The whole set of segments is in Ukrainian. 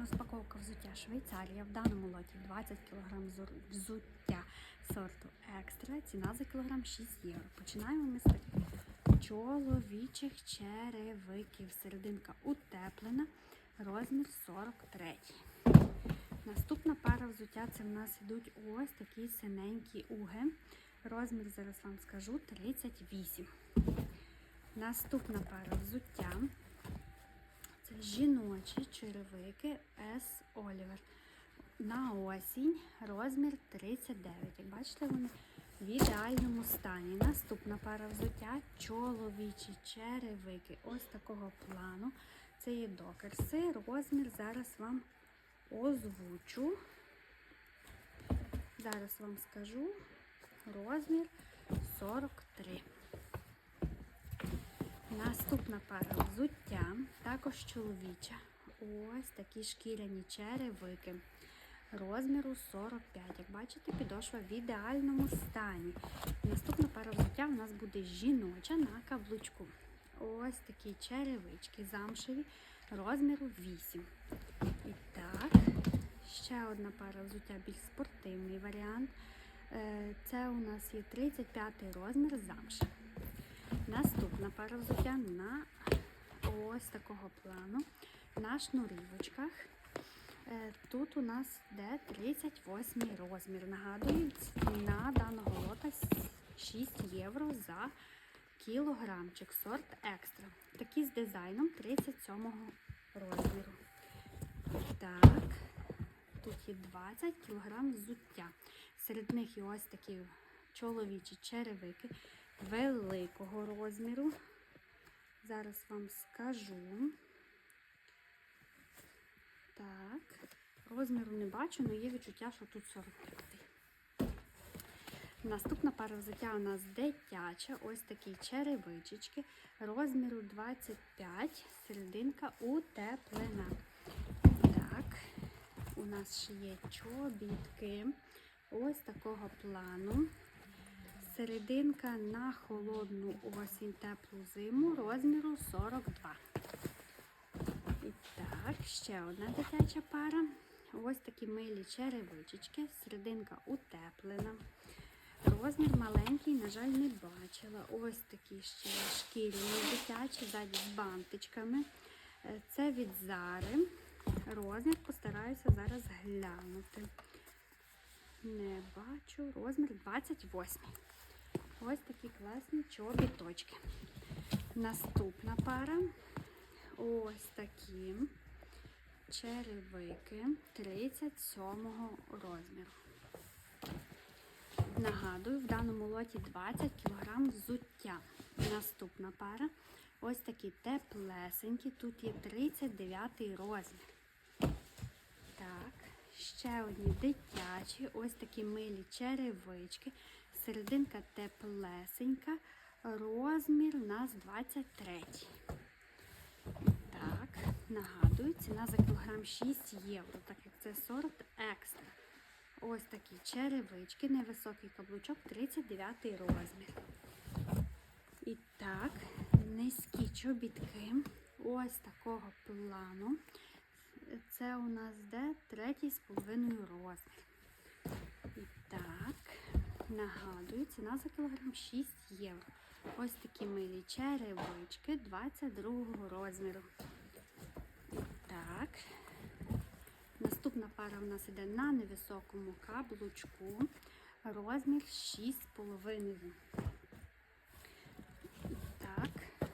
Розпаковка взуття Швейцарія. В даному лоті 20 кг взуття сорту екстра. Ціна за кілограм 6 євро. Починаємо ми з чоловічих черевиків. Серединка утеплена, розмір 43. Наступна пара взуття це в нас йдуть ось такі синенькі уги. Розмір зараз вам скажу 38. Наступна пара взуття. Жіночі черевики S Oliver. На осінь розмір 39. Як бачите, вони в ідеальному стані. Наступна пара взуття чоловічі черевики. Ось такого плану. Це є докерси. Розмір зараз вам озвучу. Зараз вам скажу розмір 43. Наступна пара взуття, також чоловіча. Ось такі шкіряні черевики. Розміру 45. Як бачите, підошва в ідеальному стані. Наступна пара взуття у нас буде жіноча на каблучку. Ось такі черевички замшеві, розміру 8. І так, ще одна пара взуття, більш спортивний варіант. Е, Це у нас є 35 розмір замша. Наступна пара взуття на ось такого плану, на шнурівочках. Е, Тут у нас йде 38 розмір. Нагадую, ціна даного лота 6 євро за кілограмчик. Сорт екстра. Такі з дизайном 37 розміру. Так, тут є 20 кг взуття. Серед них і ось такі чоловічі черевики великого розміру. Зараз вам скажу. Так, розміру не бачу, але є відчуття, що тут 45. Наступна пара взуття у нас дитяча. Ось такі черевичечки. Розміру 25, серединка утеплена. Так, у нас ще є чобітки. Ось такого плану. Серединка на холодну осінь теплу зиму розміру 42. І так, ще одна дитяча пара. Ось такі милі черевичечки. Серединка утеплена. Розмір маленький, на жаль, не бачила. Ось такі ще шкіряні дитячі, ззаді з бантичками. Е, Це від Зари. Розмір постараюся зараз глянути. Не бачу. Розмір 28. Ось такі класні чобіточки. Наступна пара. Ось такі черевики 37 розміру. Нагадую, в даному лоті 20 кг взуття. Наступна пара. Ось такі теплесенькі. Тут є 39 розмір. Так, ще одні дитячі, ось такі милі черевички. Серединка теплесенька, розмір у нас 23. Так, нагадую, ціна за кілограм 6 євро, так як це сорт екстра. Ось такі черевички, невисокий каблучок, 39 розмір. І так, низькі чобітки, ось такого плану. Це у нас де третій з половиною розмір. Нагадую, ціна за кілограм 6 євро. Ось такі милі черевички 22 розміру. Так, наступна пара у нас іде на невисокому каблучку. Розмір 6,5. І так,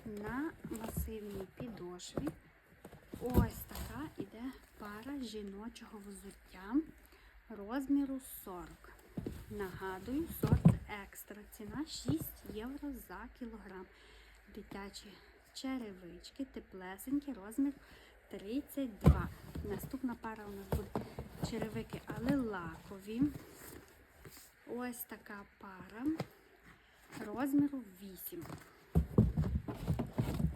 на масивній підошві. Ось така іде пара жіночого взуття розміру 40. Нагадую, сорт екстра. Ціна 6 євро за кілограм. Дитячі черевички, теплесенькі, розмір 32. Наступна пара у нас буде черевики, але лакові. Ось така пара розміру 8.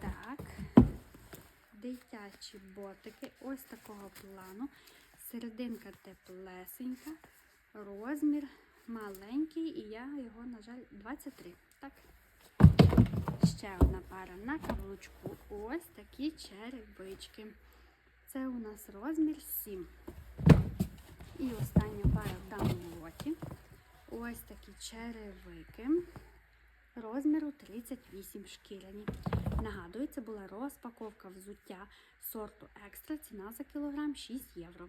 Так дитячі ботики ось такого плану. Серединка теплесенька, розмір маленький, і я його, на жаль, 23. Так. Ще одна пара на каблучку. Ось такі черевички. Це у нас розмір 7. І остання пара в даному лоті. Ось такі черевики розміру 38 шкіряні. Нагадую, це була розпаковка взуття сорту екстра. Ціна за кілограм 6 євро.